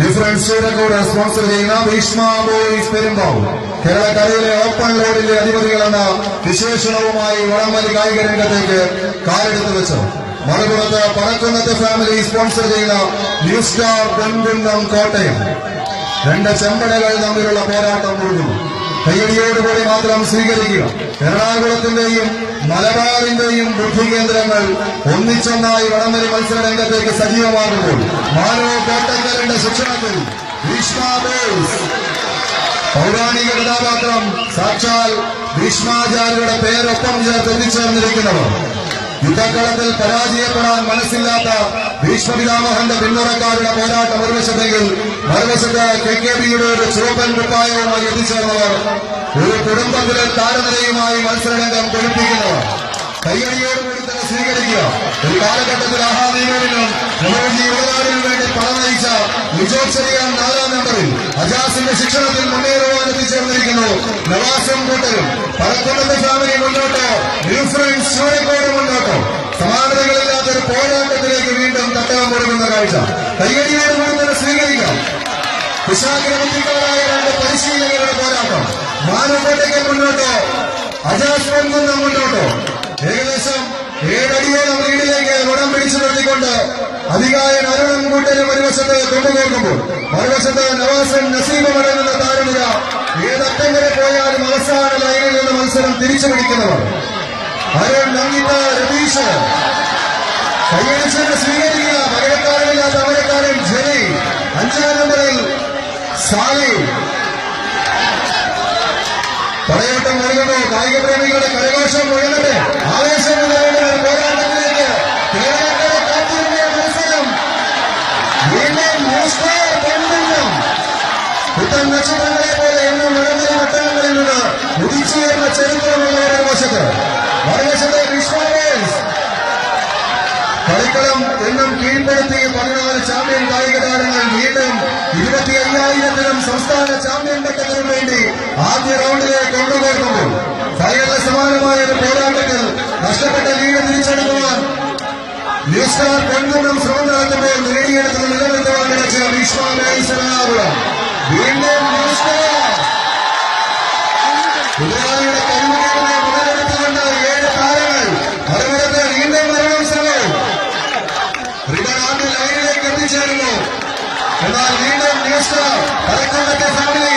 Difference കൂടെ sponsor ചെയ്യുന്ന Bhishma boys Perumbavoor. കലയിലെ ഓപ്പൺ റോഡിന്റെ അധിപതികളെന്ന വിശേഷണവുമായി വടംവലി കായിക രംഗത്തേക്ക് കാലെടുത്ത് വെച്ചു മറുപുറത്ത് പടക്കുന്നത്തെ ഫാമിലി സ്പോൺസർ ചെയ്യുന്ന ന്യൂ സ്റ്റാർ പെൺകുന്നം കോട്ടയം. രണ്ട് ചെമ്പടകൾ തമ്മിലുള്ള പോരാട്ടം മുഴുകുന്നു കയ്യടിയോടുകൂടി മാത്രം സ്വീകരിക്കുക. എറണാകുളത്തിന്റെയും മലബാറിന്റെയും ബുദ്ധി കേന്ദ്രങ്ങൾ ഒന്നിച്ചൊന്നായി വടംവലി മത്സര രംഗത്തേക്ക് സജീവമാകുമ്പോൾ മാനവ കോട്ടക്കാരന്റെ ശിക്ഷണത്തിൽ പൗരാണിക കഥാപാത്രം സാക്ഷാൽ ഭീഷ്മാചാര്യരുടെ പേരൊപ്പം ചേർത്ത് ഒന്നിച്ചേർന്നിരിക്കുന്നവർ യുദ്ധക്കളത്തിൽ പരാജയപ്പെടാൻ മനസ്സില്ലാത്ത ഭീഷ്മപിതാമഹന്റെ പിന്മുറക്കാരുടെ പോരാട്ടം ഒരു വശത്തെങ്കിൽ മറുവശത്ത് കെ കെ ബിയുടെ ഒരു ചുവപ്പൻ കുപ്പായവുമായി എത്തിച്ചേർന്നവർ ഒരു കുടുംബത്തിലെ താരനിരയുമായി മത്സരരംഗം കൊഴിപ്പിക്കുന്നവർ കൈയടിയോടുകൂടി തന്നെ സ്വീകരിക്കുക. ഒരു കാലഘട്ടത്തിൽ ആഹാദീവിനും മനോജി യുവനാടിനും വേണ്ടി പണം നയിച്ച നാലാം നമ്പറിൽ അജാസിന്റെ ശിക്ഷണത്തിൽ മുന്നേറുവാൻ എത്തിച്ചേർന്നിരിക്കുന്നു. നവാസും കൂട്ടരും. പറക്കുന്നത്തെ ഫാമിലി മുന്നോട്ട്. ന്യൂസ് ഫ്രണ്ട്സ് ചൂരക്കോട് മുന്നോട്ടോ സമാനതകളില്ലാത്ത ഒരു പോരാട്ടത്തിലേക്ക് വീണ്ടും തട്ടകം കൊടുക്കുന്ന കാഴ്ച തന്നെ സ്വീകരിക്കാം. കുശാഗ്രബുദ്ധികളായ രണ്ട് പരിശീലകരുടെ പോരാട്ടം. മാനക്കോട്ടയ്ക്ക് മുന്നോട്ടോ. അജാസ് പൊൻകുന്ന മുന്നോട്ടോ. ഏകദേശം ഏഴടിയോളം ലീഡിലേക്ക് ഉടം പിടിച്ചു നിർത്തിക്കൊണ്ട് അധികായൻ അരുണൻ കൂട്ടരും ഒരു വശത്ത് കൊണ്ടുപോകുമ്പോൾ മറുവശത്ത് നവാസൻ നസീബ് അടങ്ങുന്ന താരനിര. ഏതറ്റം വരെ പോയാലും അവസാന ലൈനിൽ നിന്ന് മത്സരം തിരിച്ചു പിടിക്കുന്നവർ. അരുൺ നന്ദിത രതീഷ്. കൈയടിച്ചെന്ന് സ്വീകരിക്കുക. പകരക്കാരനില്ലാത്ത അമരക്കാരൻ ജലി അഞ്ചാം നമ്പറിൽ സാലി. പടയോട്ടം നൽകുന്നു കായിക പ്രേമികളുടെ കരഘോഷം മുഴങ്ങട്ടെ ആവേശം പോരാട്ടത്തിലേക്ക് കാത്തിരുന്ന മത്സരം. വീണ്ടും ന്യൂസ്റ്റാർ പുത്തൻ നക്ഷത്രങ്ങളെ പോലെ എന്നും നിരവധി വട്ടങ്ങളിൽ നിന്ന് ഉദിച്ചുയർന്ന ചരിത്രമുള്ള വേണ്ടി ആദ്യ റൗണ്ടിലേക്ക് കൊണ്ടുപോകുമ്പോൾ ഫൈനലിന് സമാനമായ ഒരു പോരാട്ടത്തിൽ നഷ്ടപ്പെട്ട ലീഡ് തിരിച്ചെടുക്കുവാൻ ന്യൂ സ്റ്റാർ പെൺകുന്നം ശ്രമം നടത്തുമ്പോൾ നേടിയെടുത്തത് നിലനിർത്തുവാൻ കിടച്ച ഭീഷ്മാപുരം വീണ്ടും ന്യൂ സ്റ്റാർ കുതിരാളിയുടെ കരുമുകയെ മുതലെടുത്തുകൊണ്ട് ഏഴ് താരങ്ങൾ മറുപുറത്ത് വീണ്ടും മരണം ശ്രമം റിബൺ ആദ്യ ലൈനിലേക്ക് എത്തിച്ചേരുന്നു എന്നാൽ വീണ്ടും ന്യൂ സ്റ്റാർ പരക്കൊണ്ടത്തെ ഫാമിലി